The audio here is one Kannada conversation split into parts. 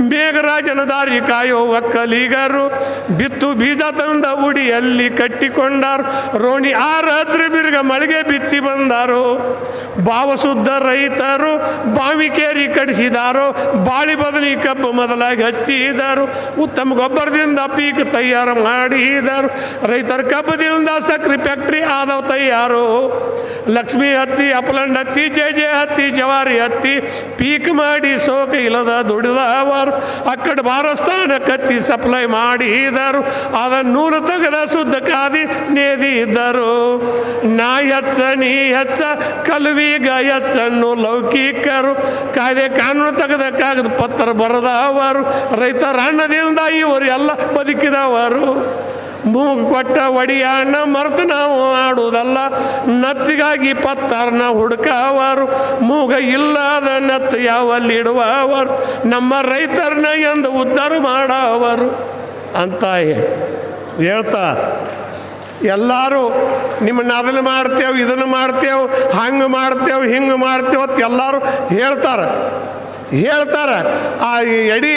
ಮೇಘರಾಜನ ದಾರಿ ಕಾಯೋ ಒಕ್ಕಲಿಗರು ಬಿತ್ತು ಬೀಜ ತಂದ ಉಡಿಯಲ್ಲಿ ಕಟ್ಟಿಕೊಂಡಾರು. ರೋಣಿ ಆರಾತ್ರಿ ಬಿರ್ಗ ಮಳಿಗೆ ಬಿತ್ತಿ ಬಂದಾರು. ಭಾವಶುದ್ಧ ರೈತರು ಬಾವಿಕೇರಿ ಕಡಿಸಿದಾರು. ಬಾಳಿ ಬದಲಿ ಕಬ್ಬು ಮೊದಲಾಗಿ ಹಚ್ಚಿದರು. ಉತ್ತಮ ಗೊಬ್ಬರದಿಂದ ಪೀಕ್ ತಯಾರು ಮಾಡಿದರು. ರೈತರು ಕಬ್ಬದಿಂದ ಸಕ್ರೆ ಫ್ಯಾಕ್ಟ್ರಿ ಆದವು ತಯಾರು. ಲಕ್ಷ್ಮಿ ಹತ್ತಿ, ಅಪ್ಲಂಡ್ ಹತ್ತಿ, ಜೆ ಜೆ ಹತ್ತಿ, ಜವಾರಿ ಹತ್ತಿ ಪೀಕ್ ಮಾಡಿ ಸೋಕ ಇಲ್ಲದ ದುಡಿದವರು. ಅಕ್ಕಡ ಬಾರಸ್ತಾನ ಕತ್ತಿ ಸಪ್ಲೈ ಮಾಡಿದರು. ಅದನ್ನು ನೂಲು ತೆಗೆದ ಶುದ್ಧ ಕಾದಿ ನೇದಿದ್ದರು ನಾ ಹೆಚ್ಚ ನೀ ಹೆಚ್ಚ ಕಲ್ವಿಗ ಹೆಚ್ಚನ್ನು ಲೌಕಿಕರು. ಕಾಯ್ದೆ ಕಾನೂನು ತೆಗೆದ ಕಾಗದ ಪತ್ರ ಬರೆದವರು. ರೈತರ ಅಣ್ಣದಿಂದ ಇವರು ಎಲ್ಲ ಬದುಕಿದವರು. ಮೂಗು ಕೊಟ್ಟ ಒಡಿಯಾಣ ಮರೆತು ನಾವು ಆಡುವುದಲ್ಲ. ನತ್ತಿಗಾಗಿ ಪತ್ತಾರನ ಹುಡುಕವರು ಮೂಗ ಇಲ್ಲದ ನತ್ತು ಯಾವಲ್ಲಿಡುವವರು ನಮ್ಮ ರೈತರನ್ನ ಎಂದು ಉದ್ಧಾರ ಮಾಡವರು ಅಂತ ಹೇಳ್ತಾ, ಎಲ್ಲರೂ ನಿಮ್ಮನ್ನ ಅದನ್ನು ಮಾಡ್ತೇವೆ, ಇದನ್ನು ಮಾಡ್ತೇವೆ, ಹಂಗೆ ಮಾಡ್ತೇವೆ, ಹಿಂಗೆ ಮಾಡ್ತೇವೆ ಅಂತ ಎಲ್ಲರೂ ಹೇಳ್ತಾರೆ. ಹೇಳ್ತಾರೆ, ಆ ಎಡಿ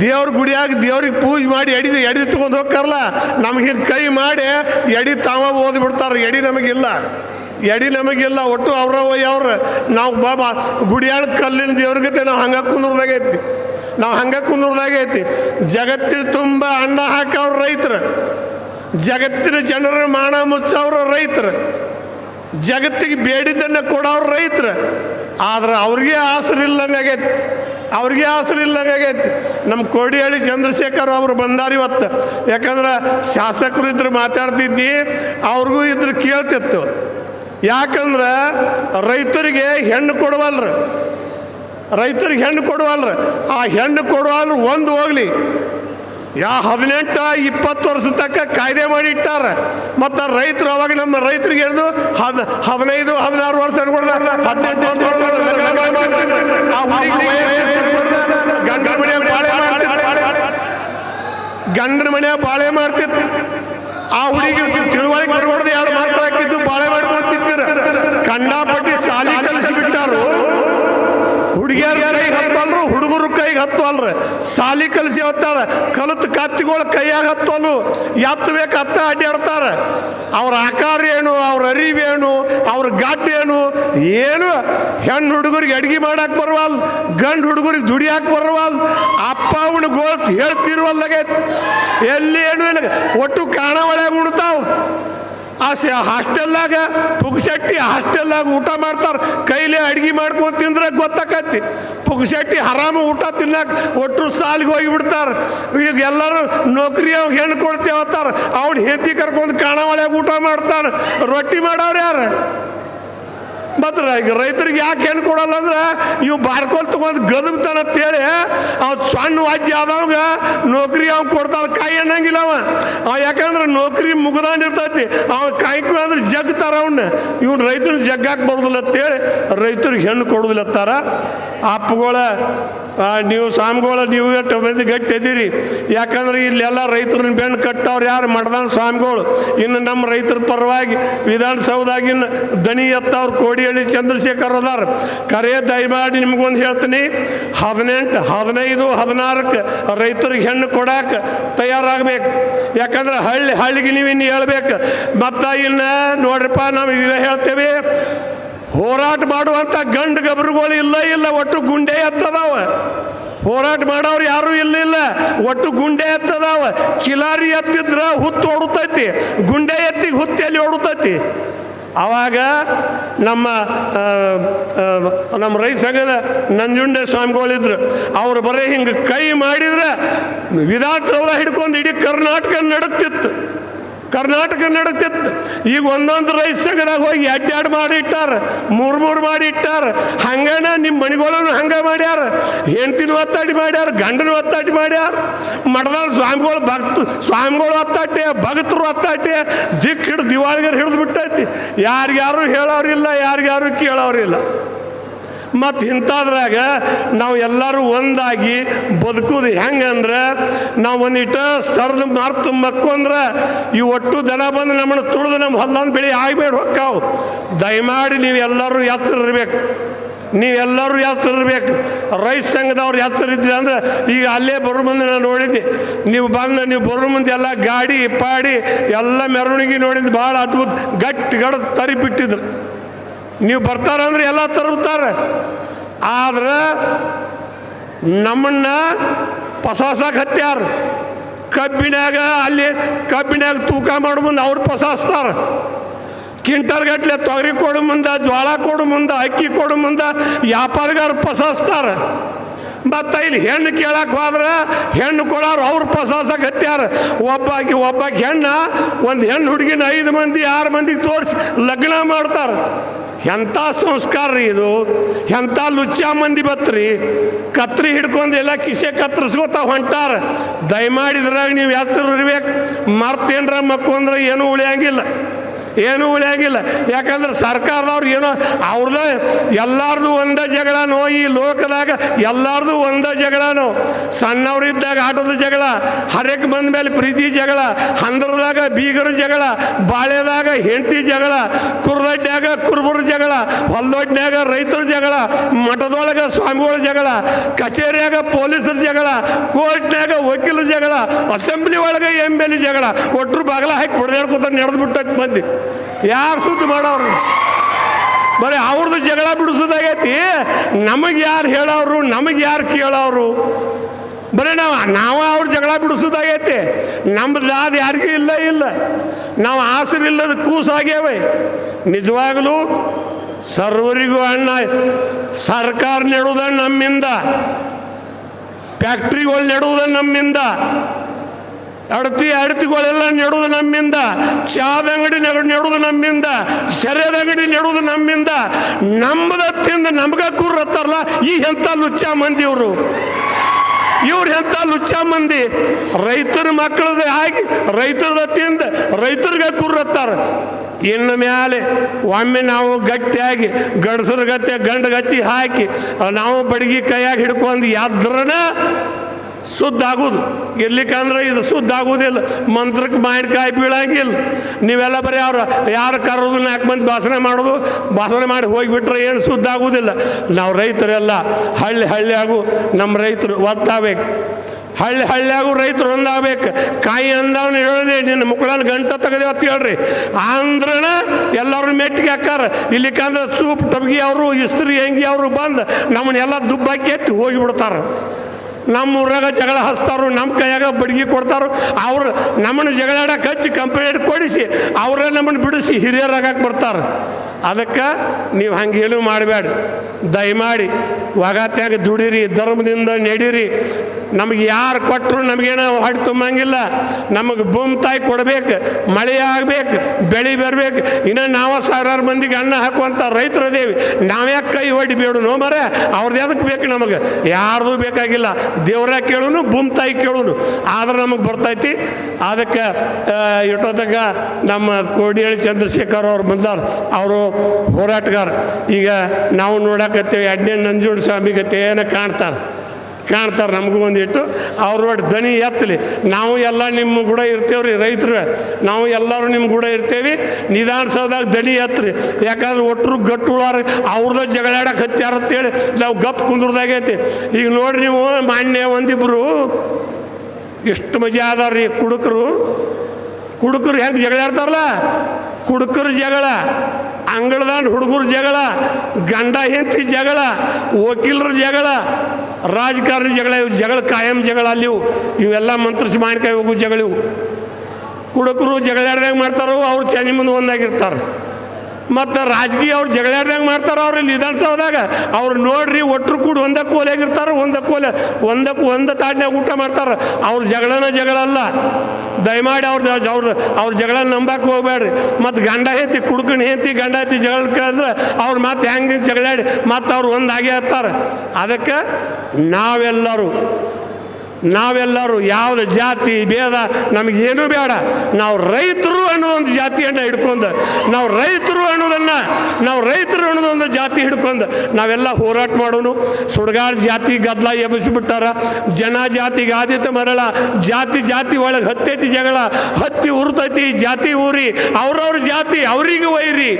ದೇವ್ರ ಗುಡಿಯಾಗ ದೇವ್ರಿಗೆ ಪೂಜೆ ಮಾಡಿ ಎಡಿ ಎಡಿ ತೊಗೊಂಡು ಹೋಗ್ತಾರಲ್ಲ, ನಮಗೆ ಕೈ ಮಾಡಿ ಎಡಿ ತಾವ ಓದ್ಬಿಡ್ತಾರೆ ಎಡಿ ನಮಗಿಲ್ಲ ಎಡಿ ನಮಗಿಲ್ಲ, ಒಟ್ಟು ಅವ್ರ ಅವ್ರ. ನಾವು ಬಾಬಾ ಗುಡಿಯಾಡ ಕಲ್ಲಿನ ದೇವ್ರಿಗೆ ನಾವು ಹಂಗೆ ಕುಂದ್ರದಾಗೈತಿ ನಾವು ಹಂಗೆ ಕುಂದ್ರದಾಗೈತಿ ಜಗತ್ತಿನ ತುಂಬ ಅನ್ನ ಹಾಕವ್ರು ರೈತರು. ಜಗತ್ತಿನ ಜನರ ಮಾನ ಮುಚ್ಚವ್ರು ರೈತರು. ಜಗತ್ತಿಗೆ ಬೇಡಿದ್ದನ್ನು ಕೊಡೋರು ರೈತರು. ಆದ್ರೆ ಅವ್ರಿಗೆ ಆಸರಿಲ್ಲಂಗಾಗೈತಿ ಅವ್ರಿಗೆ ಆಸರಿಲ್ಲಂಗಾಗೈತಿ ನಮ್ಮ ಕೋಡಿಹಳ್ಳಿ ಚಂದ್ರಶೇಖರ್ ಅವರು ಬಂದಾರ ಇವತ್ತು. ಯಾಕಂದ್ರೆ ಶಾಸಕರು ಇದ್ರು ಮಾತಾಡ್ತಿದ್ದಿ, ಅವ್ರಿಗೂ ಇದ್ರ ಕೇಳ್ತಿತ್ತು. ಯಾಕಂದ್ರೆ ರೈತರಿಗೆ ಹೆಣ್ಣು ಕೊಡವಲ್ರು. ರೈತರಿಗೆ ಹೆಣ್ಣು ಕೊಡುವಲ್ರು. ಆ ಹೆಣ್ಣು ಕೊಡುವಲ್ರು ಒಂದು ಹೋಗ್ಲಿ. ಯಾ ಹದಿನೆಂಟ ಇಪ್ಪತ್ತು ವರ್ಷ ತಕ್ಕ ಕಾಯ್ದೆ ಮಾಡಿ ಇಟ್ಟಾರ. ಮತ್ತು ರೈತರು ಅವಾಗ ನಮ್ಮ ರೈತರಿಗೆ ಹೇಳಿದ್ರು, ಹದ್, ಹದಿನೈದು, ಹದಿನಾರು ವರ್ಷ ಅನ್ಕೊಂಡ್ರ, ಹದಿನೆಂಟು ವರ್ಷ ಗಂಡನ ಮನೆ ಬಾಳೆ ಗಂಡನ ಮನೆ ಬಾಳೆ ಮಾಡ್ತಿತ್ತು ಆ ಹುಡುಗಿ ತಿಳುವಳಿಕೆ ಬರ್ಬಾರ್ದು ಎರಡು ಮಾತ್ರ ಹಾಕಿದ್ದು ಬಾಳೆ ಮಾಡ್ಕೊತಿದ್ದೀರ ಕಂಡಾಪಟ್ಟಿ ಸಾಲಿ ಕಲಿಸಿ ಬಿಟ್ಟಾರು. ಹುಡುಗಿಯರ ಕೈಗೆ ಹತ್ತಲ್ರು ಹುಡುಗರು ಕೈಗೆ ಹತ್ತವಲ್ರಿ ಸಾಲಿ ಕಲಿಸಿ ಹತ್ತಾರ ಕಲಿತು ಕತ್ತಿಗಳು ಕೈಯಾಗ ಹತ್ತೋಲು ಎತ್ತಬೇಕು ಹತ್ತ ಅಡ್ಡಾಡ್ತಾರೆ ಅವ್ರ ಆಕಾರ ಏನು ಅವ್ರ ಅರಿವೇನು ಅವ್ರ ಗಡ್ಡ ಏನು ಏನು. ಹೆಣ್ಣು ಹುಡುಗರಿಗೆ ಅಡ್ಗೆ ಮಾಡಕ್ಕೆ ಬರವಲ್ ಗಂಡು ಹುಡುಗರಿಗೆ ದುಡಿಯಾಕೆ ಬರುವಲ್ ಅಪ್ಪ ಅವನು ಗೋಳ್ ಹೇಳ್ತಿರುವಲ್ಲಾಗೈತಿ ಎಲ್ಲಿ ಏನು ಒಟ್ಟು ಕಾಣ ಒಳಗೆ ಉಣ್ತಾವ್. ಆ ಹಾಸ್ಟೆಲ್ದಾಗ ಪುಗ್ಸಟ್ಟಿ ಹಾಸ್ಟೆಲ್ದಾಗ ಊಟ ಮಾಡ್ತಾರೆ, ಕೈಲಿ ಅಡ್ಗೆ ಮಾಡ್ಕೊಂಡು ತಿಂದ್ರೆ ಗೊತ್ತಾಕತಿ ಪುಗ್ಸಟ್ಟಿ ಆರಾಮ ಊಟ ತಿನ್ನಕ್ಕೆ ಒಟ್ಟು ಸಾಲಿಗೆ ಹೋಗಿ ಬಿಡ್ತಾರೆ. ಈಗ ಎಲ್ಲರೂ ನೌಕರಿ ಅವ್ಗೆ ಹೆಣ್ಣು ಅಂತಾರೆ ಅವ್ನು ಹೆಂಡತಿ ಕರ್ಕೊಂಡು ಕಾಣ ಒಳಗೆ ಊಟ ಮಾಡ್ತಾರೆ. ರೊಟ್ಟಿ ಮಾಡೋರು ಯಾರು? ಮತ್ತು ರೈತರಿಗೆ ಯಾಕೆ ಹೆಣ್ಣು ಕೊಡಲ್ಲ ಅಂದ್ರೆ ಇವು ಬಾರ್ಕೊಲ್ ತಗೊಂಡು ತರ ಅಂತೇಳಿ ಅವ್ ಸಣ್ಣ ವಾಜ್ಯ ಆದವಾಗ ನೌಕರಿ ಅವ್ನು ಕೊಡ್ತಾನ, ಕಾಯಿ ಅನ್ನಂಗಿಲ್ಲ ಅವ. ಅವ ಯಾಕಂದ್ರೆ ನೌಕರಿ ಮುಗ್ದಾನ್ ಇರ್ತೈತಿ. ಅವ ಕಾಯಿ ಅಂದ್ರೆ ಜಗ್ತಾರ ಅವನ್ನ ಇವ್ನು ರೈತರು ಜಗ್ಗಾಕ್ ಬರೋದಿಲ್ಲ ಅಂತೇಳಿ ರೈತರಿಗೆ ಹೆಣ್ಣು ಕೊಡೋದಿಲ್ಲ ಅತ್ತಾರ ಅಪ್ಪಗಳ ನೀವು ಸ್ವಾಮಿಗಳ, ನೀವು ಮಂದಿ ಗಟ್ಟಿ ಯಾಕಂದ್ರೆ ಇಲ್ಲೆಲ್ಲ ರೈತರನ್ನ ಬೆಣ್ಣು ಕಟ್ಟವ್ರು ಯಾರು ಮಾಡ್ದಾನ ಸ್ವಾಮಿಗಳು. ಇನ್ನು ನಮ್ಮ ರೈತರ ಪರವಾಗಿ ವಿಧಾನಸೌಧಾಗಿನ ದನಿ ಎತ್ತವ್ರು ಕೋಡಿಹಳ್ಳಿ ಚಂದ್ರಶೇಖರ್ ಅದಾರ. ಕರೆ ದಯಮಾಡಿ ನಿಮ್ಗೊಂದು ಹೇಳ್ತೀನಿ, ಹದಿನೆಂಟು, ಹದಿನೈದು, ಹದಿನಾರಕ್ಕೆ ರೈತರಿಗೆ ಹೆಣ್ಣು ಕೊಡಕ್ಕೆ ತಯಾರಾಗಬೇಕು. ಯಾಕಂದ್ರೆ ಹಳ್ಳಿ ಹಳ್ಳಿಗೆ ನೀವು ಇನ್ನು ಹೇಳ್ಬೇಕು, ಮತ್ತು ಇನ್ನು ನೋಡ್ರಿಪ್ಪ, ನಾವು ಇದೇ ಹೇಳ್ತೇವೆ ಹೋರಾಟ ಮಾಡುವಂಥ ಗಂಡು ಗಬ್ರುಗಳು ಇಲ್ಲ ಇಲ್ಲ, ಒಟ್ಟು ಗುಂಡೆ ಎತ್ತದಾವ. ಹೋರಾಟ ಮಾಡೋರು ಯಾರು ಇಲ್ಲಿಲ್ಲ ಇಲ್ಲ, ಒಟ್ಟು ಗುಂಡೆ ಎತ್ತದಾವ. ಕಿಲಾರಿ ಎತ್ತಿದ್ರೆ ಹುತ್ತು ಓಡುತ್ತೈತಿ, ಗುಂಡೆ ಎತ್ತಿಗೆ ಹುತ್ತಲ್ಲಿ ಓಡುತ್ತೈತಿ. ಆವಾಗ ನಮ್ಮ ನಮ್ಮ ರೈತ ಸಂಘದ ನಂಜುಂಡೆ ಸ್ವಾಮಿಗಳಿದ್ರು ಅವ್ರು ಬರೀ ಹಿಂಗೆ ಕೈ ಮಾಡಿದ್ರೆ ವಿಧಾನಸೌಧ ಹಿಡ್ಕೊಂಡು ಇಡೀ ಕರ್ನಾಟಕ ನಡಕ್ತಿತ್ತು ಕರ್ನಾಟಕ ನಡೀತಿತ್ತು. ಈಗ ಒಂದೊಂದು ರೈಸ್ ಸಂಘದಾಗ ಹೋಗಿ ಅಡ್ಡಾಡ್ ಮಾಡಿ ಇಟ್ಟಾರ ಮೂರು ಮೂರು ಮಾಡಿ ಇಟ್ಟಾರ ಹಂಗನ ನಿಮ್ಮ ಮಣಿಗಳನ್ನು ಹಂಗೆ ಮಾಡ್ಯಾರ. ಹೆಂಡ್ತಿನ ಒತ್ತಾಟಿ ಮಾಡ್ಯಾರ, ಗಂಡನ ಒತ್ತಾಟಿ ಮಾಡ್ಯಾರ. ಮಠದ ಸ್ವಾಮಿಗಳು ಭಕ್ತ, ಸ್ವಾಮಿಗಳು ಒತ್ತಾಟೆ ಭಕ್ತರು ಒತ್ತಾಟೆ ದಿಕ್ ಹಿಡಿದು ದಿವಾಳಿಗರು ಹಿಡಿದು ಬಿಟ್ಟೈತಿ. ಯಾರಿಗ್ಯಾರು ಹೇಳೋರಿಲ್ಲ, ಯಾರಿಗ್ಯಾರು ಕೇಳೋರಿಲ್ಲ. ಮತ್ತು ಇಂಥದ್ರಾಗ ನಾವು ಎಲ್ಲರೂ ಒಂದಾಗಿ ಬದುಕುದು ಹೆಂಗಂದ್ರೆ ನಾವು ಒಂದಿಟ್ಟು ಸರ್ದು ಮಾರ್ತು ಮಕ್ಕೊಂದ್ರೆ ಈ ಒಟ್ಟು ದನ ಬಂದು ನಮ್ಮನ್ನು ತುಳಿದು ನಮ್ಮ ಹೊಲ್ದಾನ ಬೆಳೆ ಆಗ್ಬೇಡ ಹೊಕ್ಕಾವು. ದಯಮಾಡಿ ನೀವು ಎಲ್ಲರೂ ಎಚ್ಚರ ಇರ್ಬೇಕು ನೀವೆಲ್ಲರೂ ಹೆಸರಿರ್ಬೇಕು ರೈತ ಸಂಘದವ್ರು ಹೆಸರಿದ್ರಿ ಅಂದ್ರೆ ಈಗ ಅಲ್ಲೇ ಬರೋ ಮುಂದೆ ನಾನು ನೋಡಿದ್ದೆ ನೀವು ಬಂದು, ನೀವು ಬರೋ ಮುಂದೆ ಎಲ್ಲ ಗಾಡಿ, ಪಾಡಿ, ಎಲ್ಲ ಮೆರವಣಿಗೆ ನೋಡಿದ್ದು ಭಾಳ ಅದ್ಭುತ ಗಟ್ಟಿ ತರಿ ಬಿಟ್ಟಿದ್ರು ನೀವು ಬರ್ತಾರಂದ್ರೆ ಎಲ್ಲ ತರುತ್ತಾರೆ. ಆದ್ರೆ ನಮ್ಮನ್ನ ಪಸಾಸಕ್ಕೆ ಹತ್ಯಾರ. ಕಬ್ಬಿನಾಗ ಅಲ್ಲಿ ಕಬ್ಬಿನಾಗ ತೂಕ ಮಾಡೋ ಮುಂದೆ ಅವ್ರು ಪಸಾಸ್ತಾರೆ. ಗಟ್ಲೆ ತೊಗರಿ ಕೊಡು ಮುಂದೆ, ಜ್ವಾಳ ಕೊಡು ಮುಂದೆ, ಅಕ್ಕಿ ಕೊಡು ಮುಂದೆ ವ್ಯಾಪಾರಿಗಾರ ಪಸಾಸ್ತಾರೆ. ಮತ್ತು ಇಲ್ಲಿ ಹೆಣ್ಣು ಕೇಳಕ್ಕೆ ಹೋದ್ರೆ ಹೆಣ್ಣು ಕೊಡೋರು ಅವ್ರು ಪಸಾಸಕ್ಕೆ ಹತ್ಯಾರ. ಒಬ್ಬಾಕಿ ಒಬ್ಬಾಕಿ ಹೆಣ್ಣ ಒಂದು ಹೆಣ್ಣು ಹುಡುಗಿನ ಐದು ಮಂದಿ, ಆರು ಮಂದಿ ತೋರಿಸಿ ಲಗ್ನ ಮಾಡ್ತಾರೆ. ಎಂಥ ಸಂಸ್ಕಾರ ರೀ ಇದು? ಎಂಥ ಲುಚ್ಚ ಮಂದಿ ಬತ್ರಿ? ಕತ್ರಿ ಹಿಡ್ಕೊಂಡು ಎಲ್ಲ ಕಿಸೆ ಕತ್ತರಿಸ್ಕೋತ ಹೊಂಟಾರ. ದಯಮಾಡಿದ್ರಾಗ ನೀವು ಹೆಸರು ಇರ್ಬೇಕು. ಮರ್ತೇನ್ರ ಮಕ್ಕೊಂದ್ರೆ ಏನೂ ಉಳಿಯಂಗಿಲ್ಲ. ಏನೂ ಉಳಿಯಂಗಿಲ್ಲ. ಯಾಕಂದ್ರೆ ಸರ್ಕಾರದವ್ರು ಏನೋ ಅವ್ರದ್ದು ಎಲ್ಲಾರ್ದು ಒಂದೇ ಜಗಳನೋ ಈ ಲೋಕದಾಗ ಎಲ್ಲಾರ್ದು ಒಂದೇ ಜಗಳನೋ ಸಣ್ಣವರಿದ್ದಾಗ ಆಟದ ಜಗಳ ಹರಕ್ಕೆ ಬಂದ ಮೇಲೆ ಪ್ರೀತಿ ಜಗಳ, ಹಂದ್ರದಾಗ ಬೀಗರ ಜಗಳ, ಬಾಳೆದಾಗ ಹೆಂಡತಿ ಜಗಳ ಕುರ್ದೊಡ್ಡಾಗ ಕುರುಬರ ಜಗಳ ಹೊಲ್ದೊಡ್ಡಾಗ ರೈತರ ಜಗಳ, ಮಠದೊಳಗೆ ಸ್ವಾಮಿಗಳ ಜಗಳ, ಕಚೇರಿಯಾಗ ಪೊಲೀಸರ ಜಗಳ ಕೋರ್ಟ್ನಾಗ ವಕೀಲರ ಜಗಳ, ಅಸೆಂಬ್ಲಿ ಒಳಗೆ ಎಂ ಎಲ್ ಜಗಳ ಒಟ್ಟರು ಬಾಗಲ ಹಾಕಿ ಹೊಡೆದಾಡ್ಕೊತ ನಡೆದು ಬಿಟ್ಟಕ್ಕೆ ಮಂದಿ. ಯಾರು ಸುದ್ದಿ ಮಾಡೋರು? ಬರೀ ಅವ್ರದ್ದು ಜಗಳ ಬಿಡಿಸೋದಾಗೈತಿ. ನಮಗೆ ಯಾರು ಹೇಳೋರು, ನಮಗೆ ಯಾರು ಕೇಳೋರು? ಬರೀ ನಾವು ನಾವು ಅವ್ರ ಜಗಳ ಬಿಡಿಸೋದಾಗೈತಿ. ನಮ್ದು ಯಾರಿಗೂ ಇಲ್ಲ ಇಲ್ಲ. ನಾವು ಆಸರಿಲ್ಲದ ಕೂಸಾಗ್ಯಾವೆ. ನಿಜವಾಗಲೂ ಸರ್ವರಿಗೂ ಅಣ್ಣ, ಸರ್ಕಾರ ನೆಡುವುದ ನಮ್ಮಿಂದ. ಫ್ಯಾಕ್ಟ್ರಿಗಳು ನೆಡುವುದ ನಮ್ಮಿಂದ. ಅಡತಿ ಅಡತಿಗಳೆಲ್ಲ ನೆಡುವುದು ನಮ್ಮಿಂದ, ಚಾದ ಅಂಗಡಿ ನೆಡ- ನೆಡುವುದು ನಮ್ಮಿಂದ ಸೆರೆದ ಅಂಗಡಿ ನೆಡುವುದು ನಮ್ಮಿಂದ, ನಂಬದ ತಿಂದ ನಮ್ಗ ಕೂರತ್ತಾರಲ್ಲ ಈ ಎಂಥ ಲುಚ್ಚ ಮಂದಿ ಇವರು. ಇವ್ರು ಎಂಥ ಲುಚ್ಚ ಮಂದಿ? ರೈತರ ಮಕ್ಕಳದ ಆಗಿ ರೈತರದ ತಿಂದು ರೈತರಿಗೆ ಕೂರತ್ತಾರ ಇನ್ನು ಮ್ಯಾಲೆ ಒಮ್ಮೆ ನಾವು ಗಟ್ಟಿಯಾಗಿ, ಗಂಡಸರ ಗತ್ತೆ ಗಂಡ ಗಚ್ಚಿ ಹಾಕಿ, ನಾವು ಬಡಗಿ ಕೈಯಾಗಿ ಹಿಡ್ಕೊಂಡು ಯಾದ್ರನ ಶುದ್ಧ ಆಗೋದು ಇರ್ಲಿಕ್ಕಂದ್ರೆ ಇದು ಶುದ್ಧ ಆಗೋದಿಲ್ಲ ಮಂತ್ರಕ್ಕೆ ಮಾವಿನಕಾಯಿ ಬೀಳಂಗಿಲ್ಲ. ನೀವೆಲ್ಲ ಬರೀ ಅವ್ರು ಯಾರು ಕರೋದು ನಾಲ್ಕು ಮಂದಿ ಭಾಷಣ ಮಾಡೋದು, ಭಾಷಣ ಮಾಡಿ ಹೋಗಿಬಿಟ್ರೆ ಏನು ಶುದ್ಧ ಆಗೋದಿಲ್ಲ ನಾವು ರೈತರೆಲ್ಲ ಹಳ್ಳಿ ಹಳ್ಳಿಯಾಗೂ ನಮ್ಮ ರೈತರು ಒತ್ತಾಗಬೇಕು. ಹಳ್ಳಿ ಹಳ್ಳಿಯಾಗೂ ರೈತರು ಒಂದಾಗಬೇಕು. ಕಾಯಿ ಅಂದವನು ಹೇಳಿ ನಿನ್ನ ಮುಕ್ಕಳನ್ನ ಗಂಟ ತೆಗೆದೇವ ಅಂತ ಹೇಳ್ರಿ. ಆಂಧ್ರನ ಎಲ್ಲರೂ ಮೆಟ್ಟಿಗೆ ಹಾಕಾರ ಇಲ್ಲಿಕಂದ್ರೆ ಸೂಪ್ ಟಬ್ಗಿ ಅವರು, ಇಸ್ತ್ರಿ ಹೆಂಗಿ ಅವರು ಬಂದು ನಮ್ಮನ್ನೆಲ್ಲ ದುಬ್ಬಾಕಿ ಎತ್ತಿ ಹೋಗಿಬಿಡ್ತಾರೆ. ನಮ್ಮ ಊರಾಗ ಜಗಳ ಹಚ್ತಾರು ನಮ್ಮ ಕೈಯಾಗ ಬಡ್ಗಿ ಕೊಡ್ತಾರು ಅವ್ರು ನಮ್ಮನ್ನು ಜಗಳಾಡಕ್ಕೆ ಹಚ್ಚಿ ಕಂಪ್ಲೇಂಟ್ ಕೊಡಿಸಿ, ಅವರೇ ನಮ್ಮನ್ನು ಬಿಡಿಸಿ ಹಿರಿಯರಾಗಕ್ಕೆ ಬರ್ತಾರೆ. ಅದಕ್ಕೆ ನೀವು ಹಂಗೇನು ಮಾಡಬೇಡ ದಯಮಾಡಿ ಒಗತ್ಯಾಗ ದುಡಿರಿ, ಧರ್ಮದಿಂದ ನಡೀರಿ. ನಮಗೆ ಯಾರು ಕೊಟ್ಟರು ನಮಗೇನೋ ಹೊಟ್ಟೆ ತುಂಬಂಗಿಲ್ಲ. ನಮಗೆ ಭೂಮಿ ತಾಯಿ ಕೊಡಬೇಕು, ಮಳೆ ಆಗಬೇಕು, ಬೆಳೆ ಬರಬೇಕು. ಇನ್ನು ನಾವು ಸಾವಿರಾರು ಮಂದಿಗೆ ಅನ್ನ ಹಾಕುವಂಥ ರೈತರು ಅದೇವಿ. ನಾವ್ಯಾಕೆ ಕೈ ಹೊಡಿಬೇಡು ನೋ ಮರ ಅವ್ರದ್ದು ಎದಕ್ಕೆ ಬೇಕು ನಮಗೆ? ಯಾರ್ದು ಬೇಕಾಗಿಲ್ಲ. ದೇವ್ರ ಕೇಳೋನು, ಭೂಮಿ ತಾಯಿ ಕೇಳೋನು. ಆದ್ರೆ ನಮಗೆ ಬರ್ತೈತಿ. ಅದಕ್ಕೆ ಇಟ್ಟೋದಾಗ ನಮ್ಮ ಕೋಡಿಹಳ್ಳಿ ಚಂದ್ರಶೇಖರ್ ಅವ್ರು ಬಂದಾರ. ಅವರು ಹೋರಾಟಗಾರ. ಈಗ ನಾವು ನೋಡಕತ್ತೇವೆ ಎಡ್ನೇ ನಂಜುಂಡ ಸ್ವಾಮಿ ಕಾಣ್ತಾರೆ. ಕಾಣ್ತಾರೆ ನಮಗೂ ಒಂದಿಟ್ಟು ಅವ್ರ ಒಟ್ಟು ದನಿ ಎತ್ತಲಿ. ನಾವು ಎಲ್ಲ ನಿಮ್ಮ ಕೂಡ ಇರ್ತೇವ್ರಿ ರೈತರು. ನಾವು ಎಲ್ಲರೂ ನಿಮ್ಮ ಕೂಡ ಇರ್ತೇವೆ. ನಿಧಾನಸೌದಾಗ ದನಿ ಎತ್ತರಿ ಯಾಕಂದ್ರೆ ಒಟ್ಟರು ಗಟ್ಟುಳಾರ ಅವ್ರದ ಜಗಳಾಡಕ್ಕೆ ಹತ್ಯಾರ ಅಂತೇಳಿ ನಾವು ಗಪ್ ಕುಂದ್ರದಾಗೈತಿ. ಈಗ ನೋಡ್ರಿ ನೀವು ಮಾನ್ಯ ಒಂದಿಬ್ಬರು ಎಷ್ಟು ಮಜಾ ಅದಾರ್ರಿ ಕುಡುಕರು. ಕುಡುಕರು ಹೆಂಗೆ ಜಗಳಾಡ್ತಾರಲ್ಲ? ಕುಡುಕರು ಜಗಳ. ಅಂಗಳದಾಂಡ್ ಹುಡುಗರ ಜಗಳ, ಗಂಡ ಹೆಂಡತಿ ಜಗಳ, ವಕೀಲರ ಜಗಳ, ರಾಜಕಾರಣಿ ಜಗಳ, ಇವು ಜಗಳ ಕಾಯಂ ಜಗಳ ಅಲ್ಲಿ ಇವು. ಇವೆಲ್ಲ ಮಂತ್ರಿಸಿ ಮಾವಿನಕಾಯಿ ಹೋಗು ಜಗಳ ಇವು. ಕುಡುಕರು ಜಗಳಾಡ್ದಾಗ ಮಾಡ್ತಾರೋ ಅವ್ರು ಚೆನ್ನ ಮುಂದೆ ಒಂದಾಗಿರ್ತಾರೆ. ಮತ್ತು ರಾಜಕೀಯ ಅವ್ರು ಜಗಳಾಡ್ದಂಗೆ ಮಾಡ್ತಾರೆ ಅವ್ರು ಇಲ್ಲಿ ವಿಧಾನಸೌದಾಗ ಅವ್ರು ನೋಡ್ರಿ ಒಟ್ಟರು ಕೂಡ ಒಂದೇ ಕೋಲಾಗಿರ್ತಾರೆ ಒಂದೇ ಕೋಲೆ ಒಂದಕ್ಕೆ ಒಂದೇ ತಾಡ್ನ್ಯಾಗ ಊಟ ಮಾಡ್ತಾರೆ. ಅವ್ರ ಜಗಳನ ಜಗಳ ಅಲ್ಲ. ದಯಮಾಡಿ ಅವ್ರ ಅವ್ರ ಅವ್ರ ಜಗಳ ನಂಬಕ್ಕೆ ಹೋಗ್ಬೇಡ್ರಿ ಮತ್ತು ಗಂಡ ಹೆತ್ತಿ ಕುಡ್ಕಣ ಹೆಂತಿ ಗಂಡ ಹೆತ್ತಿ ಜಗಳ ಕೇಳಿದ್ರೆ ಅವ್ರು ಮತ್ತೆ ಹೆಂಗೆ ಜಗಳಾಡಿ ಮತ್ತು ಅವ್ರು ಒಂದಾಗೇ ಇರ್ತಾರೆ ಅದಕ್ಕೆ ನಾವೆಲ್ಲರೂ ನಾವೆಲ್ಲರೂ ಯಾವ್ದು ಜಾತಿ ಭೇದ ನಮಗೇನೂ ಬೇಡ. ನಾವು ರೈತರು ಅನ್ನೋ ಒಂದು ಜಾತಿಯನ್ನು ಹಿಡ್ಕೊಂಡು, ನಾವು ರೈತರು ಅನ್ನೋದನ್ನು, ನಾವು ರೈತರು ಅನ್ನೋದೊಂದು ಜಾತಿ ಹಿಡ್ಕೊಂಡು ನಾವೆಲ್ಲ ಹೋರಾಟ ಮಾಡೋನು. ಸುಡ್ಗಾಡ್ ಜಾತಿ ಗದ್ದಲ ಎಬ್ಬಿಸ್ಬಿಟ್ಟಾರ. ಜನ ಜಾತಿಗೆ ಆದಿತ್ಯ ಮರಳ, ಜಾತಿ ಜಾತಿ ಒಳಗೆ ಹತ್ತೈತಿ ಜಗಳ, ಹತ್ತಿ ಉರ್ತೈತಿ, ಜಾತಿ ಊರಿ, ಅವ್ರವ್ರ ಜಾತಿ ಅವ್ರಿಗೆ ವೈರಿ.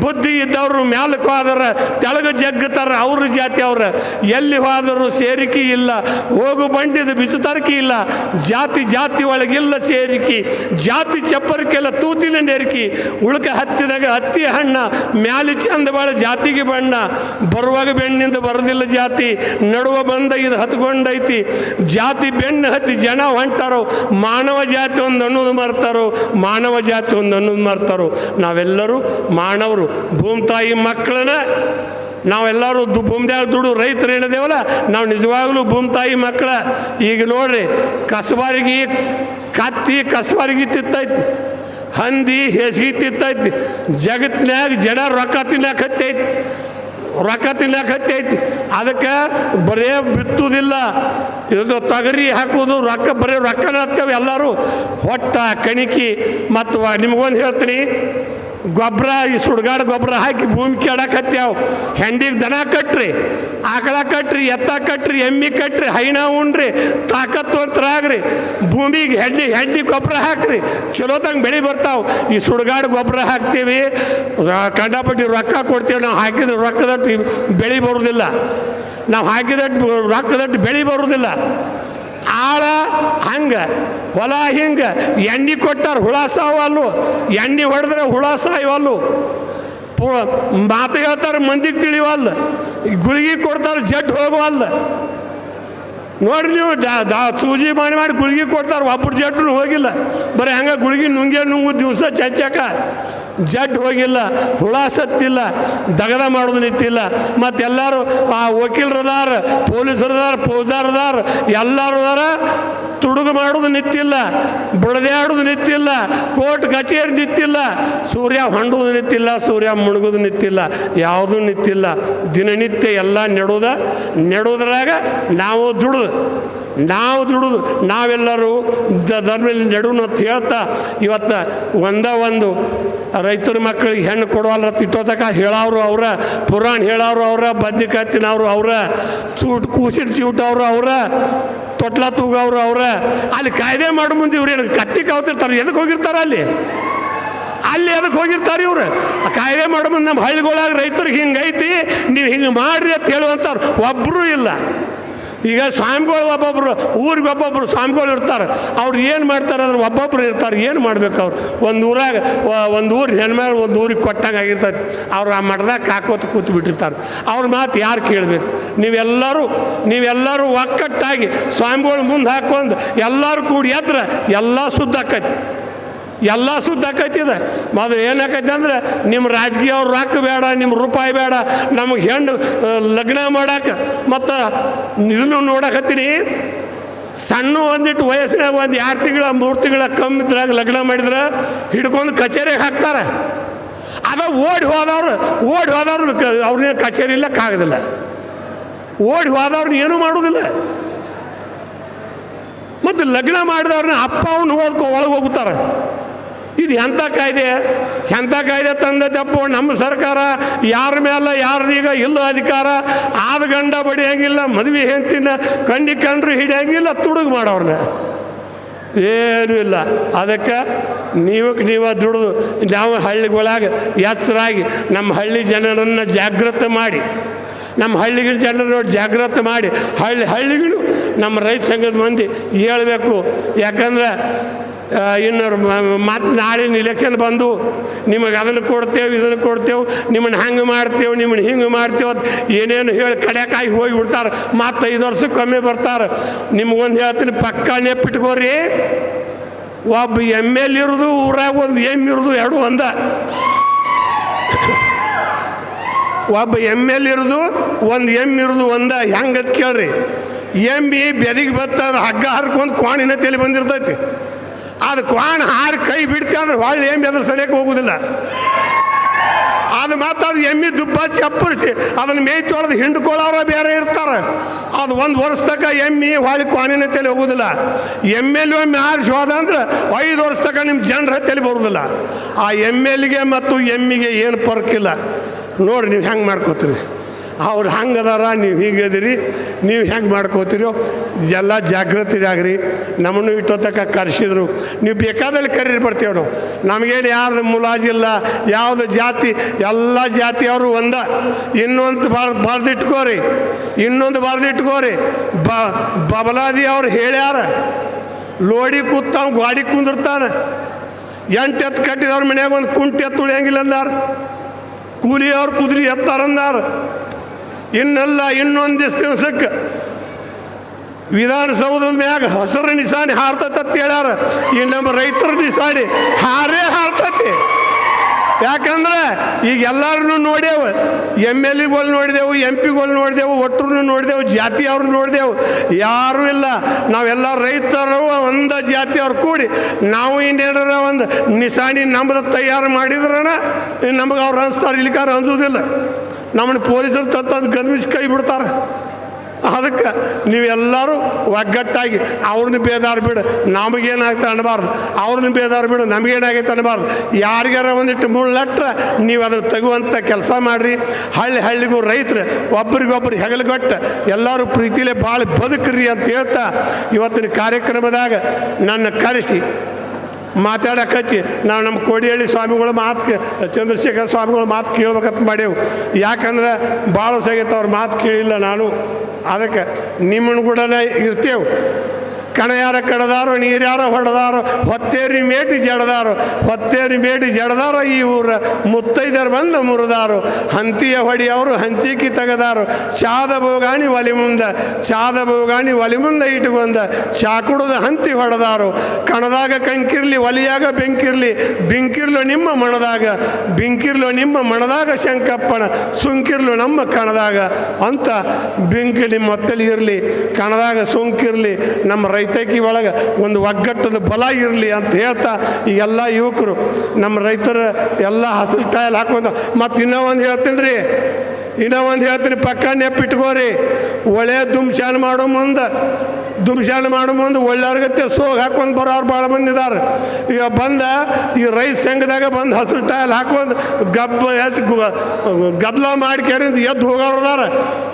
ಬುದ್ಧಿ ಇದ್ದವರು ಮ್ಯಾಲಕ್ಕೆ ಹೋದ್ರ ತೆಳಗ ಜಗ್ಗತಾರ ಅವ್ರ ಜಾತಿ ಅವ್ರ. ಎಲ್ಲಿ ಹೋದರೂ ಸೇರಿಕೆ ಇಲ್ಲ. ಹೋಗು ಬಂಡಿದ ಬಿಚ್ಚತರ್ಕಿ ಇಲ್ಲ. ಜಾತಿ ಜಾತಿ ಒಳಗಿಲ್ಲ ಸೇರಿಕಿ, ಜಾತಿ ಚಪ್ಪರಕ್ಕೆಲ್ಲ ತೂತಿನ ನೆರಕಿ, ಉಳ್ಕ ಹತ್ತಿದಾಗ ಹತ್ತಿ ಹಣ್ಣ, ಮ್ಯಾಲಿ ಚಂದ ಬಾಳ ಜಾತಿಗೆ ಬಣ್ಣ, ಬರುವಾಗ ಬೆಣ್ಣಿಂದ ಬರೋದಿಲ್ಲ ಜಾತಿ, ನಡುವ ಬಂದ ಇದು ಹತ್ಕೊಂಡೈತಿ, ಜಾತಿ ಬೆಣ್ಣೆ ಹತ್ತಿ ಜನ ಹೊಂಟಾರೋ, ಮಾನವ ಜಾತಿ ಒಂದು ಅನ್ನೋದು ಮರ್ತಾರೋ, ಮಾನವ ಜಾತಿ ಒಂದು ಅನ್ನೋದು ಮರ್ತಾರೋ, ನಾವೆಲ್ಲರೂ ಮಾನವರು, ಭೂಮಿ ತಾಯಿ ಮಕ್ಕಳನ್ನ ನಾವೆಲ್ಲರೂ ದು ಭೂಮಿದಾಗ ದುಡು ರೈತರು ಹೇಳಿದೇವಲ್ಲ ನಾವು ನಿಜವಾಗ್ಲೂ ಭೂಮಿ ತಾಯಿ ಮಕ್ಕಳ. ಈಗ ನೋಡ್ರಿ, ಕಸಬಾರಿಗೆ ಕತ್ತಿ ಕಸಬಾರಿಗೆ ತಿತ್ತೈತಿ, ಹಂದಿ ಹೆಸಗಿ ತಿತ್ತೈತಿ ಜಗತ್ತಿನಾಗ ಜನ ರೊಕ್ಕ ತಿನ್ನಕ್ಕೆ ಹತ್ತೈತಿ, ರೊಕ್ಕ ತಿನ್ನಕ್ಕೆ ಹತ್ತೈತಿ. ಅದಕ್ಕೆ ಬರೇ ಬಿತ್ತುವುದಿಲ್ಲ ಇದು ತೊಗರಿ ಹಾಕೋದು, ರೊಕ್ಕ ಬರೀ ರೊಕ್ಕನ ಹತ್ತೇವೆ ಎಲ್ಲರೂ. ಹೊಟ್ಟ, ಕಣಿಕಿ ಮತ್ತು ನಿಮಗೊಂದು ಹೇಳ್ತೀನಿ. ಗೊಬ್ಬರ ಈ ಸುಡ್ಗಾಡು ಗೊಬ್ಬರ ಹಾಕಿ ಭೂಮಿ ಕೆಡಕ್ಕೆ ಹತ್ಯಾವ. ಹೆಂಡಿಗೆ ದನ ಕಟ್ರಿ, ಆಕಳ ಕಟ್ರಿ, ಎತ್ತ ಕಟ್ರಿ, ಎಮ್ಮಿ ಕಟ್ರಿ, ಹೈನ ಉಣ್ರಿ ತಾಕತ್ವಂತರಾಗ್ರಿ ಭೂಮಿಗೆ ಹೆಂಡಿ ಹೆಂಡಿ ಗೊಬ್ಬರ ಹಾಕ್ರಿ ಚಲೋದಂಗೆ ಬೆಳೆ ಬರ್ತಾವೆ. ಈ ಸುಡ್ಗಾಡು ಗೊಬ್ಬರ ಹಾಕ್ತೀವಿ. ಕಂಡಪಟ್ಟಿ ರೊಕ್ಕ ಕೊಡ್ತೀವಿ, ನಾವು ಹಾಕಿದ ರೊಕ್ಕದಟ್ಟು ಬೆಳೆ ಬರೋದಿಲ್ಲ. ನಾವು ಹಾಕಿದಟ್ಟು ರೊಕ್ಕದಟ್ಟು ಬೆಳೆ ಬರೋದಿಲ್ಲ. ಆಳ ಹಂಗೆ ಹೊಲ, ಹಿಂಗೆ. ಎಣ್ಣೆ ಕೊಟ್ಟಾರೆ ಹುಳ ಸಾವಲ್ಲು, ಎಣ್ಣೆ ಹೊಡೆದ್ರೆ ಹುಳ ಸಾಯವಲ್ಲು. ಮಾತು ಹೇಳ್ತಾರೆ, ಮಂದಿಗೆ ತಿಳಿವಲ್ಲ ಗುಳಿಗೆ ಕೊಡ್ತಾರೆ ಜಡ್ ಹೋಗವಲ್ಲ ನೋಡ್ರಿ ನೀವು, ದಾ ದಾ, ಸೂಜಿ ಮಾಡಿ ಮಾಡಿ ಗುಳಿಗೆ ಕೊಡ್ತಾರೆ ಒಬ್ಬರು ಜಡ್ಡು ಹೋಗಿಲ್ಲ. ಬರೀ ಹಂಗೆ ಗುಳಿಗೆ ನುಂಗೇ ನುಂಗು ದಿವಸ ಚಚ್ಚಾಕ ಜಡ್ ಹೋಗಿಲ್ಲ, ಹುಳ ಸತ್ತಿಲ್ಲ, ದಗದ ಮಾಡೋದು ನಿಂತಿಲ್ಲ. ಮತ್ತೆಲ್ಲರೂ ಆ ವಕೀಲರದಾರ, ಪೊಲೀಸರದಾರ, ಪೌಜಾರದಾರ ಎಲ್ಲರೂ ತುಡುಗು ಮಾಡೋದು ನಿಂತಿಲ್ಲ ಬಡದಾಡೋದು ನಿಂತಿಲ್ಲ ಕೋರ್ಟ್ ಕಚೇರಿ ನಿಂತಿಲ್ಲ ಸೂರ್ಯ ಹೊಂಡೋದು ನಿಂತಿಲ್ಲ ಸೂರ್ಯ ಮುಣುಗೋದು ನಿಂತಿಲ್ಲ ಯಾವುದೂ ನಿಂತಿಲ್ಲ ದಿನನಿತ್ಯ ಎಲ್ಲ ನೆಡೋದ ನೆಡೋದ್ರಾಗ ನಾವು ದುಡಿದು. ನಾವು ದುಡಿದು, ನಾವೆಲ್ಲರೂ ಧರ್ಮದಲ್ಲಿ ನಡುವಿನ ಅಂತ ಹೇಳ್ತಾ, ಇವತ್ತು ಒಂದ ಒಂದು ರೈತರ ಮಕ್ಕಳಿಗೆ ಹೆಣ್ಣು ಕೊಡುವಲ್ಲ ತಿಟ್ಟೋತಕ ಹೇಳೋರು ಅವರ, ಪುರಾಣ ಹೇಳೋರು ಅವರ ಬದ್ನಿಕತ್ತಿನವ್ರು ಅವರ, ಸೂಟ್ ಕೂಸಿನ ಸೀಟವ್ರು ಅವರ, ತೊಟ್ಲ ತೂಗವ್ರು ಅವರ, ಅಲ್ಲಿ ಕಾಯ್ದೆ ಮಾಡು ಮುಂದೆ ಇವ್ರು ಏನು ಕತ್ತಿ ಕಾವ್ತಿರ್ತಾರೆ ಎದಕ್ಕೆ ಹೋಗಿರ್ತಾರೆ ಅಲ್ಲಿ? ಅಲ್ಲಿ ಅದಕ್ಕೆ ಹೋಗಿರ್ತಾರೆ ಇವ್ರು? ಕಾಯ್ದೆ ಮಾಡೋ ಮುಂದೆ ನಮ್ಮ ಹಳ್ಳಿಗಳಾಗ ರೈತರಿಗೆ ಹಿಂಗೈತಿ, ನೀವು ಹಿಂಗೆ ಮಾಡ್ರಿ ಅಂತ ಹೇಳುವಂಥವ್ರು ಒಬ್ಬರೂ ಇಲ್ಲ. ಈಗ ಸ್ವಾಮಿಗಳು ಒಬ್ಬೊಬ್ಬರು ಊರಿಗೆ ಒಬ್ಬೊಬ್ರು ಸ್ವಾಮಿಗಳು ಇರ್ತಾರೆ. ಅವ್ರು ಏನು ಮಾಡ್ತಾರೆ ಅಂದ್ರೆ ಒಬ್ಬೊಬ್ರು ಇರ್ತಾರೆ, ಏನು ಮಾಡ್ಬೇಕು ಅವ್ರು? ಒಂದು ಊರಾಗ ಒಂದು ಊರು ಹೆಣ್ಮೇಲೆ ಒಂದು ಊರಿಗೆ ಕೊಟ್ಟಂಗೆ ಆಗಿರ್ತೈತಿ. ಅವ್ರು ಆ ಮಠದಾಗ ಕಾಕೋತ ಕೂತು ಬಿಟ್ಟಿರ್ತಾರೆ. ಅವ್ರ ಮಾತು ಯಾರು ಕೇಳಬೇಕು? ನೀವೆಲ್ಲರೂ ನೀವೆಲ್ಲರೂ ಒಕ್ಕಟ್ಟಾಗಿ ಸ್ವಾಮಿಗಳು ಮುಂದೆ ಹಾಕೊಂಡು ಎಲ್ಲರೂ ಕೂಡಿ ಎದ್ರೆ, ಎಲ್ಲ ಸುದ್ದ ಆಕೈತಿ. ಎಲ್ಲ ಸುದ್ದ ಆಕೈತಿ ಅದು ಏನಾಕೈತಿ ಅಂದ್ರೆ ನಿಮ್ಮ ರಾಜಕೀಯ ಅವ್ರ ರೊಕ್ಕ ಬೇಡ ನಿಮ್ಮ ರೂಪಾಯಿ ಬೇಡ, ನಮಗೆ ಹೆಣ್ಣು ಲಗ್ನ ಮಾಡಕ್ಕೆ ಮತ್ತು ಇದನ್ನು ನೋಡಕತ್ತೀನಿ. ಸಣ್ಣ ಒಂದಿಟ್ಟು ವಯಸ್ಸಿನಾಗ ಒಂದು ಎರಡು ತಿಂಗಳ, ಮೂರು ತಿಂಗಳ ಕಮ್ಮಿ ಇದ್ರಾಗ ಲಗ್ನ ಮಾಡಿದ್ರೆ ಹಿಡ್ಕೊಂಡು ಕಚೇರಿಗೆ ಹಾಕ್ತಾರೆ. ಅದ ಓಡಿ ಹೋದವ್ರು ಓಡಿ ಹೋದವ್ರು ಕ, ಅವ್ರನ್ನೇ ಕಚೇರಿ ಇಲ್ಲ ಓಡಿ ಹೋದವ್ರನ್ನ ಏನೂ ಮಾಡೋದಿಲ್ಲ. ಮತ್ತು ಲಗ್ನ ಮಾಡಿದವ್ರನ್ನ ಅಪ್ಪ ಅವನು ಹೋಗ್ತಾರೆ ಇದು ಎಂಥ ಕಾಯ್ದೆ? ಎಂಥ ಕಾಯ್ದೆ ತಂದದ್ದಪ್ಪ ನಮ್ಮ ಸರ್ಕಾರ ಯಾರ ಮೇಲೆ ಯಾರ್ದೀಗ ಇಲ್ಲ ಅಧಿಕಾರ? ಆದ ಗಂಡ ಬಡಿಯಂಗಿಲ್ಲ, ಮದುವೆ ಹೆಂಡ್ತಿನ ಕಂಡಿ ಕಂಡ್ರು ಹಿಡಿಯಂಗಿಲ್ಲ, ತುಡುಗು ಮಾಡೋರ್ನ. ಏನೂ ಇಲ್ಲ. ಅದಕ್ಕೆ ನೀವು ನೀವು ದುಡಿದು, ನಾವು ಹಳ್ಳಿಗಳಾಗ ಎಚ್ಚರಾಗಿ ನಮ್ಮ ಹಳ್ಳಿ ಜನರನ್ನು ಜಾಗೃತ ಮಾಡಿ, ನಮ್ಮ ಹಳ್ಳಿಗಳ ಜನರು ಜಾಗ್ರತೆ ಮಾಡಿ, ಹಳ್ಳಿ ಹಳ್ಳಿಗಳು ನಮ್ಮ ರೈತ ಸಂಘದ ಮಂದಿ ಹೇಳ್ಬೇಕು. ಯಾಕಂದ್ರೆ ಇನ್ನು ಮತ್ತು ನಾಳಿನ ಇಲೆಕ್ಷನ್ ಬಂದು ನಿಮಗೆ ಅದನ್ನು ಕೊಡ್ತೇವೆ, ಇದನ್ನು ಕೊಡ್ತೇವೆ, ನಿಮ್ಮನ್ನು ಹಂಗೆ ಮಾಡ್ತೇವೆ, ನಿಮ್ಮನ್ನು ಹಿಂಗೆ ಮಾಡ್ತೇವೆ ಅಂತ ಏನೇನು ಹೇಳಿ ಕಡೆಕಾಗಿ ಹೋಗಿ ಬಿಡ್ತಾರೆ. ಮತ್ತು ಐದು ವರ್ಷಕ್ಕೊಮ್ಮೆ ಬರ್ತಾರೆ. ನಿಮ್ಗೊಂದು ಹೇಳ್ತೀನಿ ಪಕ್ಕ ನೆಪ್ಪಿಟ್ಕೋರಿ ಒಬ್ಬ ಎಂ ಎಲ್ ಇರೋದು, ಊರಾಗ ಒಂದು ಎಂ ಇರೋದು, ಎರಡು ಒಂದ. ಒಬ್ಬ ಎಂ ಎಲ್ ಇರೋದು, ಒಂದು ಎಂ ಇರೋದು, ಒಂದ. ಹೆಂಗತ್ ಕೇಳ್ರಿ. ಎಮ್ಮಿ ಬೆದಿಗೆ ಬತ್ತದ, ಹಗ್ಗ ಹರ್ಕೊಂಡು ಕೋಣಿನ ತಲೆ ಬಂದಿರ್ತೈತಿ. ಅದು ಕ್ವಾಣ ಹಾರಿ ಕೈ ಬಿಡ್ತೆ ಅಂದ್ರೆ ಹೊಳ್ಳಿ ಎಮ್ಮೆ ಅದ್ರ ಸರಿಯಾಗಿ ಹೋಗುದಿಲ್ಲ. ಅದು ಮತ್ತು ಅದು ಎಮ್ಮೆ ದುಬ್ಬ ಚಪ್ಪರಿಸಿ, ಅದನ್ನು ಮೇಯ್ ತೊಳೆದು ಹಿಂಡ್ಕೊಳ್ಳೋರ ಬೇರೆ ಇರ್ತಾರೆ. ಅದು ಒಂದು ವರ್ಷ ತನಕ ಎಮ್ಮೆ ಹೊಳಿ ಕ್ವಾಣಿನ ತಲೆ ಹೋಗೋದಿಲ್ಲ. ಎಂ ಎಲ್ ಒಮ್ಮೆ ಆರಿಸಿ ಹೋದ ಅಂದ್ರೆ ಐದು ವರ್ಷ ತನಕ ನಿಮ್ಮ ಜನರ ತಲೆ ಬರೋದಿಲ್ಲ. ಆ ಎಂ ಎಲ್ಗೆ ಮತ್ತು ಎಮ್ಮಿಗೆ ಏನು ಪರ್ಕಿಲ್ಲ. ನೋಡಿ ನೀವು ಹೆಂಗೆ ಮಾಡ್ಕೋತೀರಿ. ಅವ್ರು ಹಂಗದಾರ ನೀವು ಹೀಗೆ ಅದೀರಿ ನೀವು ಹೆಂಗೆ ಮಾಡ್ಕೋತೀರೋ, ಎಲ್ಲ ಜಾಗೃತಿ ಜಾಗೃತಿರಾಗ್ರಿ ನಮ್ಮನ್ನು ಇಟ್ಟೊತ್ತಕ ಕರೆಸಿದ್ರು. ನೀವು ಬೇಕಾದಲ್ಲಿ ಕರೀರಿ ಬರ್ತೇವೆ ನಾವು. ನಮಗೇನು ಯಾರ್ದು ಮುಲಾಜಿಲ್ಲ ಯಾವುದು ಜಾತಿ, ಎಲ್ಲ ಜಾತಿಯವರು ಒಂದ. ಇನ್ನೊಂದು ಬಾರ್, ಬಾರ್ದಿಟ್ಕೋರಿ. ಇನ್ನೊಂದು ಬಾರ್ದಿಟ್ಕೋರಿ. ಬ, ಬಬಲಾದಿ ಅವ್ರು ಹೇಳ್ಯಾರ. ಲೋಡಿ ಕೂತಾವ, ಗಾಡಿ ಕುಂದಿರ್ತಾನೆ ಎಂಟು ಎತ್ತು ಕಟ್ಟಿದವ್ರ ಮನ್ಯಾಗ ಒಂದು ಕುಂಟೆ ಎತ್ತು ಉಳಿಯಂಗಿಲ್ಲ ಅಂದಾರ. ಕೂಲಿಯವ್ರು ಕುದುರೆ ಎತ್ತಾರಂದಾರ ಇನ್ನೆಲ್ಲ ಇನ್ನೊಂದಿಷ್ಟು ದಿವ್ಸಕ್ಕೆ ವಿಧಾನಸೌಧದ ಮ್ಯಾಗ ಹಸಿರು ನಿಶಾನೆ ಹಾರ್ತೈತೆ ಹೇಳ್ಯಾರ. ಈ ನಮ್ಮ ರೈತರ ನಿಶಾನೆ ಹಾರೇ ಹಾರ್ತತಿ. ಯಾಕಂದ್ರೆ ಈಗ ಎಲ್ಲರನ್ನು ನೋಡ್ಯಾವ, ಎಂ ಎಲ್ ಎಗಳು ನೋಡಿದೆವು, ಎಂ ಪಿಗಳು ನೋಡಿದೆವು ಒಟ್ಟರು ನೋಡಿದೆವು, ಜಾತಿ ಅವ್ರು ನೋಡಿದೆವು. ಯಾರೂ ಇಲ್ಲ. ನಾವೆಲ್ಲ ರೈತರು, ಒಂದ ಜಾತಿಯವ್ರು ಕೂಡಿ ನಾವು ಇನ್ನೇನಾರ ಒಂದು ನಿಶಾನಿ ನಮ್ದು ತಯಾರು ಮಾಡಿದ್ರಣ ನಮಗೆ ಅವ್ರು ಅನಿಸ್ತಾರೆ ಇಲ್ಲಿಕಾರ ಅನ್ಸೋದಿಲ್ಲ ನಮ್ಮನ್ನು ಪೊಲೀಸರು ತಂದು ಗನ್ವಿಸ್ ಕೈ ಬಿಡ್ತಾರೆ. ಅದಕ್ಕೆ ನೀವೆಲ್ಲರೂ ಒಗ್ಗಟ್ಟಾಗಿ ಅವ್ರನ್ನ ಬೇದಾರ ಬಿಡು, ನಮಗೇನಾಗುತ್ತೆ ಅನ್ನಬಾರ್ದು. ಅವ್ರನ್ನ ಬೇದಾರ ಬಿಡು, ನಮಗೇನಾಗೈತೆ ಅನ್ನಬಾರ್ದು. ಯಾರಿಗಾರ ಒಂದಿಟ್ಟು ಮುಳ್ಳಟ್ರೆ ನೀವು ಅದನ್ನು ತೆಗುವಂಥ ಕೆಲಸ ಮಾಡಿರಿ. ಹಳ್ಳಿ ಹಳ್ಳಿಗೂ ರೈತರು ಒಬ್ರಿಗೊಬ್ರು ಹೆಗಲುಗಟ್ಟು, ಎಲ್ಲರೂ ಪ್ರೀತಿಲೇ ಭಾಳ ಬದುಕ್ರಿ ಅಂತ ಹೇಳ್ತಾ ಇವತ್ತಿನ ಕಾರ್ಯಕ್ರಮದಾಗ ನನ್ನ ಕರೆಸಿ ಮಾತಾಡಕಚ್ಚಿ ನಾವು ನಮ್ಮ ಕೋಡಿಹಳ್ಳಿ ಸ್ವಾಮಿಗಳು ಮಾತು ಚಂದ್ರಶೇಖರ ಸ್ವಾಮಿಗಳು ಮಾತು ಕೇಳ್ಬೇಕಂತ ಮಾಡೇವು. ಯಾಕಂದ್ರೆ ಭಾಳ ಸಾಗೈತೆ ಅವ್ರ ಮಾತು ಕೇಳಿಲ್ಲ ನಾನು. ಅದಕ್ಕೆ ನಿಮ್ಮನ್ನು ಕೂಡ ಇರ್ತೇವೆ. ಕಣ ಯಾರ ಕಡದಾರೋ, ನೀರ್ಯಾರ ಹೊಡೆದಾರೋ, ಹೊತ್ತೇರಿ ಮೇಟಿ ಜಡದಾರೋ, ಹೊತ್ತೇರಿ ಮೇಟಿ ಜಡದಾರೋ ಈ ಊರ ಮುತ್ತೈದರ ಬಂದು ಮುರಿದಾರು. ಹಂತಿಯ ಹೊಡಿಯವರು ಹಂಚಿಕಿ ತೆಗೆದಾರು. ಚಾದ ಬೋಗಾಣಿ ಒಲಿ ಮುಂದೆ, ಚಾದ ಬೋಗಾಣಿ ಒಲಿ ಮುಂದೆ ಇಟ್ಕೊಂಡ ಚಾಕುಡದ ಹಂತಿ ಹೊಡೆದಾರು. ಕಣದಾಗ ಕಂಕಿರ್ಲಿ, ಒಲಿಯಾಗ ಬೆಂಕಿರ್ಲಿ, ಬೆಂಕಿರ್ಲು ನಿಮ್ಮ ಮಣದಾಗ, ಬೆಂಕಿರ್ಲು ನಿಮ್ಮ ಮಣದಾಗ ಶಂಕಪ್ಪಣ ಸುಂಕಿರ್ಲು ನಮ್ಮ ಕಣದಾಗ. ಅಂತ ಬೆಂಕಿ ನಿಮ್ಮ ಹೊತ್ತಲ್ಲಿ ಇರಲಿ, ಕಣದಾಗ ಸುಂಕಿರ್ಲಿ, ನಮ್ಮ ರೈತಕಿ ಒಳಗೆ ಒಂದು ಒಗ್ಗಟ್ಟದ ಬಲ ಇರಲಿ ಅಂತ ಹೇಳ್ತಾ ಈ ಎಲ್ಲ ಯುವಕರು, ನಮ್ಮ ರೈತರ ಎಲ್ಲ ಹಸಿರು ಟೈಲ್ ಹಾಕೊಂಡ. ಮತ್ತು ಇನ್ನೂ ಒಂದು ಹೇಳ್ತೀನಿ ರೀ ಇನ್ನೂ ಒಂದು ಹೇಳ್ತೀನಿ, ಪಕ್ಕ ನೆಪ್ಪಿಟ್ಕೋರಿ. ಒಳ್ಳೆ ದುಮ್ಶಾನ ಮಾಡೋ ಮುಂದೆ ದುಮ್ಶಾನ ಮಾಡೋ ಮುಂದೆ ಒಳ್ಳೆಯವ್ರಿಗತ್ತೆ ಸೋಗ್ ಹಾಕೊಂಡು ಬರೋರು ಭಾಳ ಬಂದಿದ್ದಾರೆ ಈಗ ಬಂದ ಈ ರೈತ ಸಂಘದಾಗ ಬಂದು ಹಸಿರು ಟೈಲ್ ಹಾಕೊಂಡು ಗಬ್ಬ ಹೆಸ್ ಗದ್ಲ ಮಾಡಿ ಕೆರಿಂದ ಎದ್ದು ಹೋಗೋರು ಅದಾರ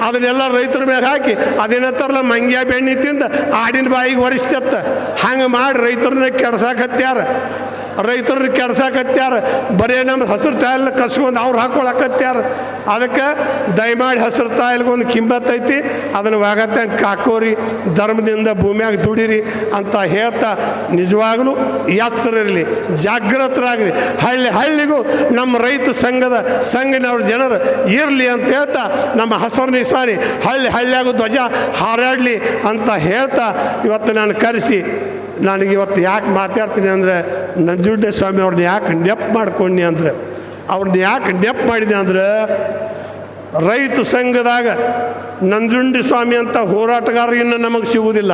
ಅದನ್ನೆಲ್ಲ ರೈತರ ಮೇಲೆ ಹಾಕಿ ಅದೇನತ್ತಾರಲ್ಲ ಮಂಗ್ಯ ಬೆಣ್ಣಿ ತಿಂದು ಆಡಿನ ಬಾಯಿಗೆ ಒರೆಸ್ತತ್ತ. ಹಂಗೆ ಮಾಡಿ ರೈತರನ್ನ ಕೆಡ್ಸಾಕತ್ಯಾರ ರೈತರನ್ನ ಕೆಡ್ಸಾಕತ್ಯಾರ. ಬರೀ ನಮ್ಮ ಹಸಿರು ತಾಯಿಲ್ ಕಸ್ಕೊಂಡು ಅವ್ರು ಹಾಕೊಳಕತ್ಯಾರ. ಅದಕ್ಕೆ ದಯಮಾಡಿ ಹಸಿರು ತಾಯಿಲ್ಗೊಂದು ಒಂದು ಕಿಮ್ಮತ್ ಐತಿ. ಅದನ್ನು ವಾಗತ್ತಂಗೆ ಕಾಕೋರಿ, ಧರ್ಮದಿಂದ ಭೂಮಿಯಾಗ ದುಡಿರಿ ಅಂತ ಹೇಳ್ತಾ ನಿಜವಾಗಲೂ ಎಚ್ಚರಿರಲಿ ಜಾಗೃತರಾಗ್ರಿ ಹಳ್ಳಿ ಹಳ್ಳಿಗೂ ನಮ್ಮ ರೈತ ಸಂಘದ ಸಂಘನವ್ರ ಜನರು ಇರಲಿ ಅಂತ ಹೇಳ್ತಾ ನಮ್ಮ ಹಸರು ನಿಸಾರಿ ಹಳ್ಳಿ ಹಳ್ಳಿಯಾಗೂ ಧ್ವಜ ಹಾರಾಡಲಿ ಅಂತ ಹೇಳ್ತಾ ಇವತ್ತು ನಾನು ಕರೆಸಿ ನನಗೆ ಇವತ್ತು ಯಾಕೆ ಮಾತಾಡ್ತೀನಿ ಅಂದರೆ ನಂಜುಂಡೆ ಸ್ವಾಮಿ ಅವ್ರನ್ನ ಯಾಕೆ ನೆಪ್ ಮಾಡ್ಕೊಂಡಿ ಅಂದರೆ, ಅವ್ರನ್ನ ಯಾಕೆ ನೆಪ್ ಮಾಡಿದೆ ಅಂದ್ರೆ ರೈತ ಸಂಘದಾಗ ನಂಜುಂಡಿ ಸ್ವಾಮಿ ಅಂತ ಹೋರಾಟಗಾರ ಇನ್ನು ನಮಗೆ ಸಿಗುವುದಿಲ್ಲ.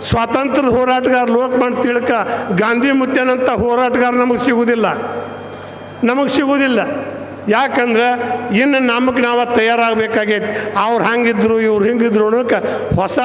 ಸ್ವಾತಂತ್ರ್ಯದ ಹೋರಾಟಗಾರ ಲೋಕಮಾನ್ ತಿಳ್ಕ ಗಾಂಧಿ ಮುತ್ಯನಂಥ ಹೋರಾಟಗಾರ ನಮಗೆ ಸಿಗುವುದಿಲ್ಲ. ನಮಗೆ ಸಿಗುವುದಿಲ್ಲ. ಯಾಕಂದ್ರೆ ಇನ್ನು ನಮಗೆ ನಾವು ತಯಾರಾಗಬೇಕಾಗೈತಿ. ಅವ್ರು ಹಂಗಿದ್ರು, ಇವ್ರು ಹಿಂಗಿದ್ರು ಅನ್ನೋಕೆ ಹೊಸ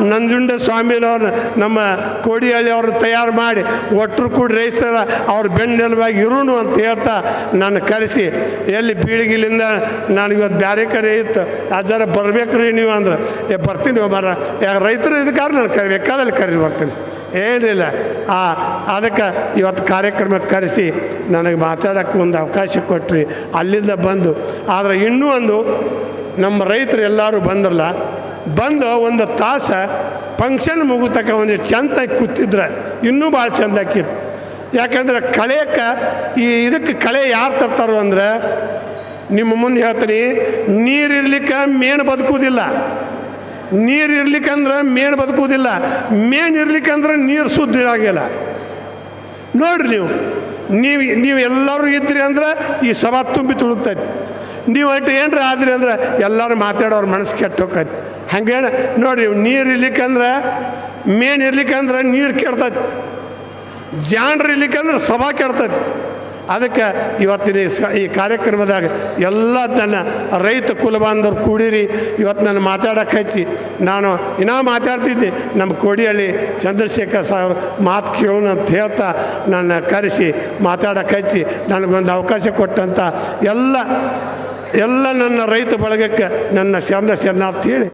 ನಂಜುಂಡ ಸ್ವಾಮಿನವ್ರನ್ನ ನಮ್ಮ ಕೋಡಿಹಳ್ಳಿ ಅವ್ರನ್ನ ತಯಾರು ಮಾಡಿ ಒಟ್ಟರು ಕೂಡ ರೈಸರ ಅವ್ರ ಬೆನ್ನೆಲುವಾಗಿ ಇರೋಣು ಅಂತ ಹೇಳ್ತಾ ನಾನು ಕರೆಸಿ. ಎಲ್ಲಿ ಬೀಳಿಗಿಲಿಂದ ನನಗಿವತ್ತು ಬೇರೆ ಕಡೆ ಇತ್ತು. ಅದರ ಬರ್ಬೇಕು ರೀ ನೀವು ಅಂದ್ರೆ. ಏ ಬರ್ತೀನಿ ಮರ ಯಾಕೆ ರೈತರು ಇದಕ್ಕಾದ್ರೆ ನಾನು ಕರಿಬೇಕಾದಲ್ಲಿ ಕರಿ ಬರ್ತೀನಿ. ಏನಿಲ್ಲ. ಆ, ಅದಕ್ಕೆ ಇವತ್ತು ಕಾರ್ಯಕ್ರಮಕ್ಕೆ ಕರೆಸಿ ನನಗೆ ಮಾತಾಡೋಕ್ಕೆ ಒಂದು ಅವಕಾಶ ಕೊಟ್ಟ್ರಿ ಅಲ್ಲಿಂದ ಬಂದು, ಆದರೆ ಇನ್ನೂ ಒಂದು ನಮ್ಮ ರೈತರು ಎಲ್ಲರೂ ಬಂದ್ರಲ್ಲ, ಬಂದು ಒಂದು ತಾಸ ಫಂಕ್ಷನ್ ಮುಗಿತಕ್ಕ ಒಂದು ಚಂದ ಕೂತಿದ್ರೆ ಇನ್ನೂ ಭಾಳ ಚಂದ ಆಕಿತ್ತು ಯಾಕಂದ್ರೆ ಕಳೆಯಕ್ಕೆ ಈ ಇದಕ್ಕೆ ಕಳೆ ಯಾರು ತರ್ತಾರೋ ಅಂದ್ರೆ, ನಿಮ್ಮ ಮುಂದೆ ಹೇಳ್ತೀನಿ, ನೀರಿರ್ಲಿಕ್ಕೆ ಮೇನು ಬದುಕುವುದಿಲ್ಲ ನೀರು ಇರ್ಲಿಕ್ಕಂದ್ರೆ ಮೇಣ್ ಬದುಕುವುದಿಲ್ಲ ಮೇನ್ ಇರ್ಲಿಕ್ಕಂದ್ರೆ ನೀರು ಶುದ್ಧ ಆಗಿಲ್ಲ ನೋಡ್ರಿ ನೀವು ನೀವು ನೀವು ಎಲ್ಲರೂ ಇದ್ರಿ ಅಂದ್ರೆ ಈ ಸಭಾ ತುಂಬಿ ತುಳುಕ್ತೈತಿ. ನೀವು ಒಟ್ಟು ಏನ್ರ ಆದ್ರಿ ಅಂದ್ರೆ ಎಲ್ಲರೂ ಮಾತಾಡೋರು ಮನಸ್ಸು ಕೆಟ್ಟ ಹೋಗ್ತೈತಿ. ಹಂಗೆ ನೋಡ್ರಿ ನೀರು ಇರ್ಲಿಕ್ಕಂದ್ರೆ ಮೇನ್ ಇರ್ಲಿಕ್ಕಂದ್ರೆ ನೀರು ಕೆಡ್ತೈತಿ. ಜಾಣ್ರು ಇರ್ಲಿಕ್ಕಂದ್ರೆ ಸಭಾ ಕೆಡ್ತೈತಿ. ಅದಕ್ಕೆ ಇವತ್ತಿನ ಈ ಕಾರ್ಯಕ್ರಮದಾಗ ಎಲ್ಲ ನನ್ನ ರೈತ ಕುಲಬಾಂಧವ್ರು ಕೂಡಿರಿ. ಇವತ್ತು ನಾನು ಮಾತಾಡೋಕೆ ಹಚ್ಚಿ, ನಾನು ಇನ್ನೂ ಮಾತಾಡ್ತಿದ್ದೆ. ನಮ್ಮ ಕೋಡಿಹಳ್ಳಿ ಚಂದ್ರಶೇಖರ್ ಸಾವ್ರು ಮಾತು ಕೇಳೋಣ ಅಂತ ಹೇಳ್ತಾ ನನ್ನ ಕರೆಸಿ ಮಾತಾಡೋಕೆ ಹಚ್ಚಿ, ನನಗೊಂದು ಅವಕಾಶ ಕೊಟ್ಟಂಥ ಎಲ್ಲ ಎಲ್ಲ ನನ್ನ ರೈತ ಬಳಗಕ್ಕೆ ನನ್ನ ಶರಣ ಶರಣಾರ್ಥಿ ಹೇಳಿ.